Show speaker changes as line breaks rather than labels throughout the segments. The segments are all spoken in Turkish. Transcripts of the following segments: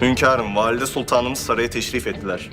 Hünkârım, Valide Sultanımız saraya teşrif ettiler.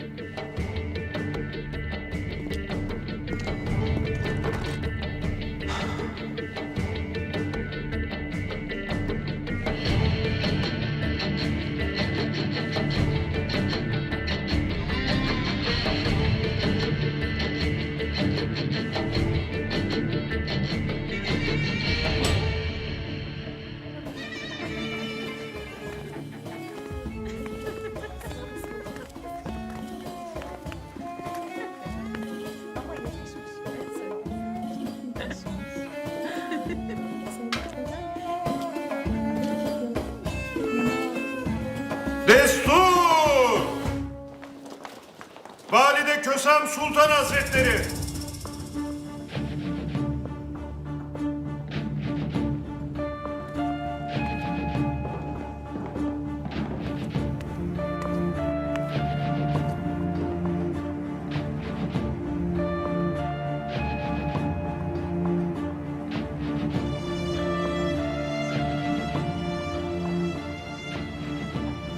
Destur! Valide Kösem Sultan Hazretleri!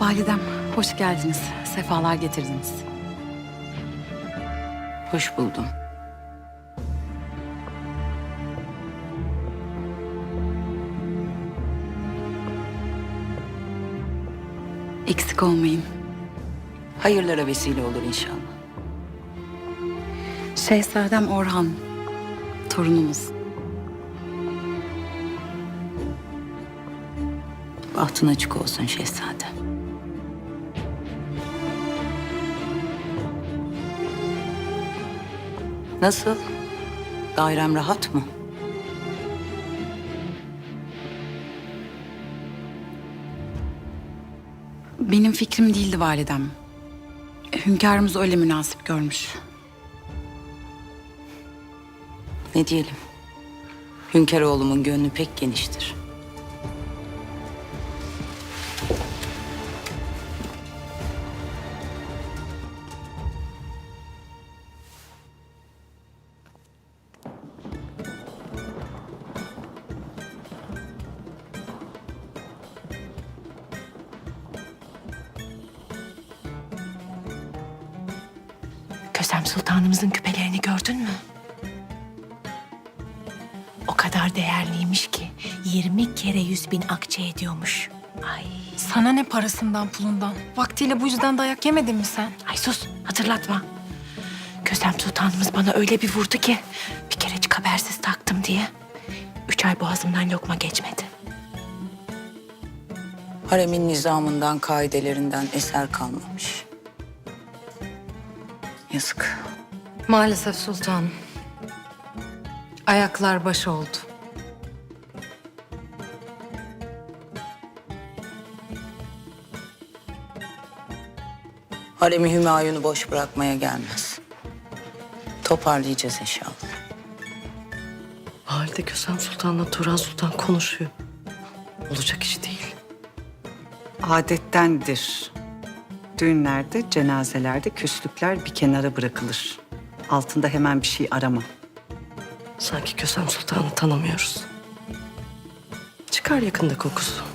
Validem, hoş geldiniz. Sefalar getirdiniz.
Hoş buldum.
Eksik olmayın.
Hayırlara vesile olur inşallah.
Şehzadem Orhan, torunumuz.
Bahtın açık olsun şehzadem. Nasıl? Dairem rahat mı?
Benim fikrim değildi validem. Hünkârımız öyle münasip görmüş.
Ne diyelim? Hünkâroğlumun gönlü pek geniştir.
Kösem Sultanımızın küpelerini gördün mü? O kadar değerliymiş ki 20 kere yüz bin akçe ediyormuş. Ay,
Sana ne parasından pulundan? Vaktiyle bu yüzden dayak yemedin mi sen?
ay sus hatırlatma. Kösem Sultanımız bana öyle bir vurdu ki bir kerecik habersiz taktım diye. Üç ay boğazımdan lokma geçmedi.
Haremin nizamından, kaidelerinden eser kalmamış. Yazık.
Maalesef sultanım. Ayaklar baş oldu.
Haremi Hümayun'u boş bırakmaya gelmez. Toparlayacağız inşallah.
Halide Kösem Sultan'la Turan Sultan konuşuyor. Olacak iş değil.
Adettendir. Düğünlerde, cenazelerde küslükler bir kenara bırakılır. Altında hemen bir şey arama.
Sanki Kösem Sultan'ı tanımıyoruz. Çıkar yakında kokusu.